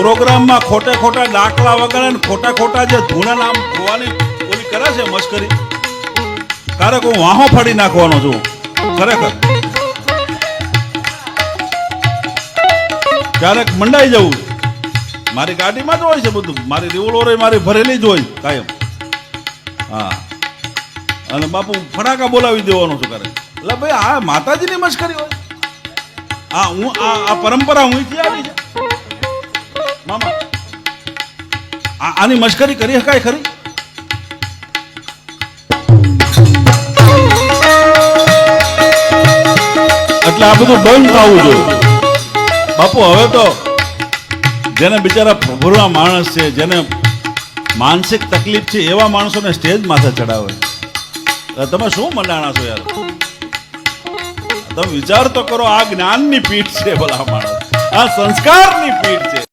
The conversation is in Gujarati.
પ્રોગ્રામમાં ખોટે ખોટા દાખલા વગર અને ખોટા ખોટા જે ધૂણા નામ જોવાની ઓલી કરે છે મશ્કરી? ક્યારેક હું વાહો ફાડી નાખવાનો છું. ખરેખર. ક્યારેક મંડાઈ જવું મારી ગાડીમાં જ હોય છે બધું. મારી રિવોલ્વર મારી ભરેલી જ હોય કાયમ. હા. અને બાપુ ફટાકા બોલાવી દેવાનો છું કરે એટલે ભાઈ, આ માતાજીની મશ્કરી હોય. હું, આ આ પરંપરા હું આવી છે. મામા આની મશ્કરી કરી શકાય ખરી? એટલે આ બધું બંધ થવું જોઈએ. બાપુ, હવે તો જેને બિચારા ભભૂરા માણસ છે, જેને માનસિક તકલીફ છે, એવા માણસોને સ્ટેજ માથે ચડાવે. તમે શું મંડાણા છો યાર? તમે વિચાર તો કરો, આ જ્ઞાનની પીઠ છે ભલા માણસ. આ સંસ્કારની પીઠ છે.